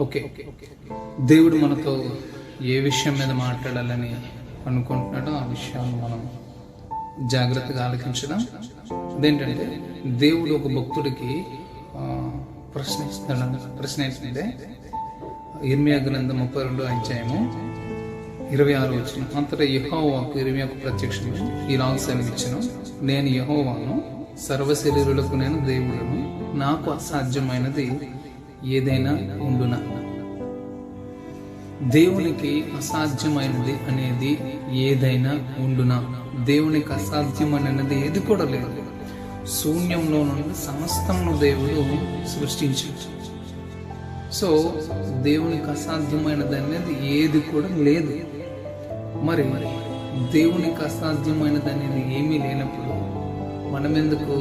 Okay. దేవుడు మనతో ఏ విషయం మీద మాట్లాడాలని అనుకుంటున్నాడో ఆ విషయాన్ని మనం జాగ్రత్తగా ఆలోచించడం అదేంటంటే దేవుడు ఒక భక్తుడికి ప్రశ్న ఇస్తాడు ప్రశ్న ఏంటంటే ఇర్మియా గ్రంథం ముప్పై రెండు అధ్యాయము ఇరవై ఆరు వచ్చిన అంతటా యహోవాకు ఇరవై ప్రత్యక్షం ఈ రాంగ్ సెలవిచ్చిన. నేను యహోవాను సర్వశరీరులకు నేను దేవుడును. నాకు అసాధ్యమైనది ఏదైనా ఉండున? దేవునికి అసాధ్యమైనది అనేది ఏదైనా ఉండున? దేవునికి అసాధ్యమైనది ఏది కూడా లేదు. శూన్యంలో నుండి సమస్తమును దేవుడు సృష్టించాడు. సో దేవునికి అసాధ్యమైనది అనేది ఏది కూడా లేదు. మరి దేవునికి అసాధ్యమైనది అనేది ఏమీ లేనప్పుడు మనం ఎందుకు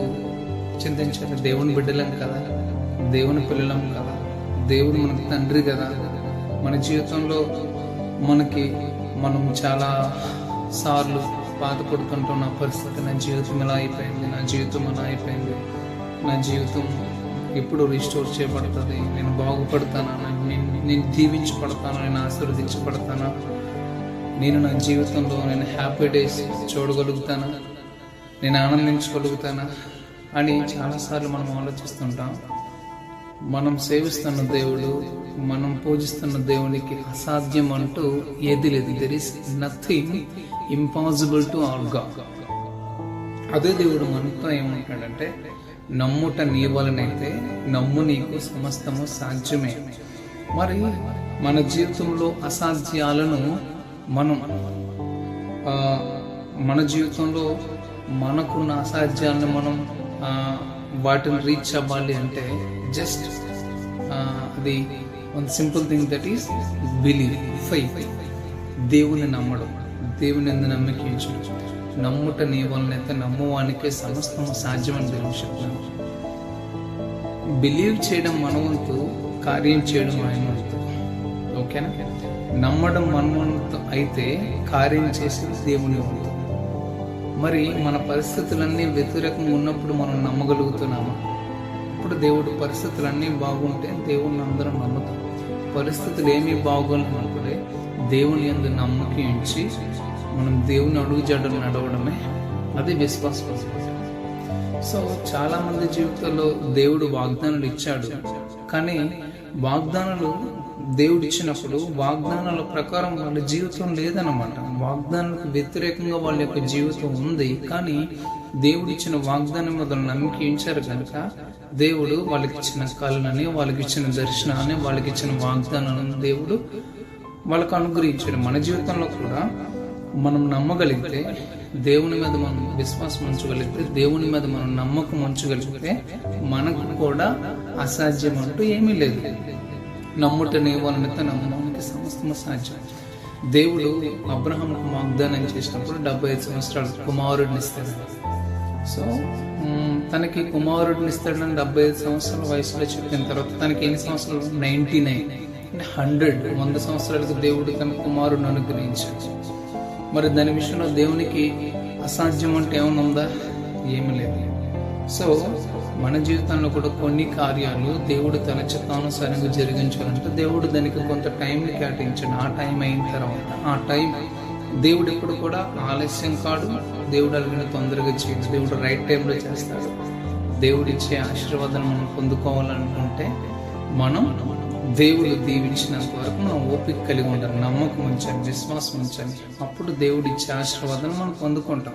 చింతించాలి? దేవుని బిడ్డలం కదా? దేవుని పిల్లలం కదా? దేవుడు మనకు తండ్రి కదా. మన జీవితంలో మనకి మనం చాలా సార్లు బాధపడుతుంటున్న పరిస్థితి నా జీవితం ఇలా అయిపోయింది నా జీవితం అలా అయిపోయింది. నా జీవితం ఎప్పుడు రిస్టోర్ చేయబడుతుంది. నేను బాగుపడతానా? నేను నేను దీవించబడతానా? నేను ఆశీర్వదించబడతానా? నేను నా జీవితంలో నేను హ్యాపీ డేస్ చూడగలుగుతానా? నేను ఆనందించగలుగుతానా? అని చాలాసార్లు మనం ఆలోచిస్తుంటాం. మనం సేవిస్తున్న దేవుడు మనం పూజిస్తున్న దేవునికి అసాధ్యం అంటూ ఏది లేదు. There is nothing impossible to all God అదే దేవుడు మనతో ఏమంటాడంటే నమ్ముట నీ వలనైతే నమ్ము నీకు సమస్తము సాధ్యమే. మరి మన జీవితంలో అసాధ్యాలను మనం ఆ, మన జీవితంలో మనకున్న అసాధ్యాలను మనం ఆ, వాటిని రీచ్ అవ్వాలి అంటే జస్ట్ అది one simple thing that is believe five దేవుని నమ్మడం దేవుని ఎందు నమ్మకించడం నమ్ముట నీ వలనైతే నమ్మువానికే సమస్తము సాధ్యమని దేవుని చెప్తున్నాను బిలీవ్ చేయడం మన వంతు కార్యం చేయడం ఆయన వంతు. ఓకేనా నమ్మడం మన వంతు అయితే కార్యం చేసేది దేవుని వంతు. మరి మన పరిస్థితులన్నీ వ్యతిరేకంగా ఉన్నప్పుడు మనం నమ్మగలుగుతున్నామా? ఇప్పుడు దేవుడు పరిస్థితులన్నీ బాగుంటే దేవుణ్ణి అందరం నమ్ముతాం. పరిస్థితులు ఏమీ బాగోలేమనుకుంటే దేవుని ఎందు నమ్మకం ఇచ్చి మనం దేవుని అడుగుజాడలు నడవడమే అది విశ్వాసం. సో చాలామంది జీవితంలో దేవుడు వాగ్దానాలు ఇచ్చాడు. కానీ వాగ్దానాలు దేవుడు ఇచ్చినప్పుడు వాగ్దానాల ప్రకారం వాళ్ళ జీవితం లేదన్నమాట. వాగ్దానాలకు వ్యతిరేకంగా వాళ్ళ యొక్క జీవితం ఉంది. కానీ దేవుడు ఇచ్చిన వాగ్దానం మొదలు నమ్మకించారు కనుక దేవుడు వాళ్ళకి ఇచ్చిన కళ్ళని వాళ్ళకి ఇచ్చిన దర్శనాన్ని వాళ్ళకి ఇచ్చిన వాగ్దానాలను దేవుడు వాళ్ళకు అనుగ్రహించాడు. మన జీవితంలో కూడా మనం నమ్మగలిగితే దేవుని మీద మనం విశ్వాసం ఉంచగలిగితే దేవుని మీద మనం నమ్మకం ఉంచగలిగితే మనకు కూడా అసాధ్యం అంటూ ఏమీ లేదు. నమ్ముట నీ నమ్మడానికి సమస్తము సాధ్యం. దేవుడు అబ్రహాంకు వాగ్దానం చేసినప్పుడు డెబ్బై ఐదు సంవత్సరాలు కుమారుడిని ఇస్తాడు. సో తనకి కుమారుడిని ఇస్తాడని డెబ్బై ఐదు సంవత్సరాల వయసులో చెప్పిన తర్వాత తనకి ఎన్ని సంవత్సరాలు? Ninety nine. హండ్రెడ్ వంద సంవత్సరాలకు దేవుడు తన కుమారుడిని అనుగ్రహించాడు. మరి దాని విషయంలో దేవునికి అసాధ్యం అంటే ఏమైనా ఉందా? ఏమి లేదు. సో మన జీవితంలో కూడా కొన్ని కార్యాలు దేవుడు తన చిత్తానుసారంగా జరిగించాలంటే దేవుడు దానికి కొంత టైంని కేటాయించాడు. ఆ టైం అయిన తర్వాత ఆ టైం దేవుడు ఎప్పుడు కూడా ఆలస్యం కాడు. దేవుడు అడిగిన తొందరగా చేయడు. దేవుడు రైట్ టైంలో చేస్తాడు. దేవుడిచ్చే ఆశీర్వాదం మనం పొందుకోవాలనుకుంటే మనం దేవుడు దీవించినంత వరకు మనం ఓపిక కలిగి ఉండాలి నమ్మకం ఉంచాలి విశ్వాసం ఉంచాలి. అప్పుడు దేవుడు ఇచ్చే ఆశీర్వాదాన్ని మనం పొందుకుంటాం.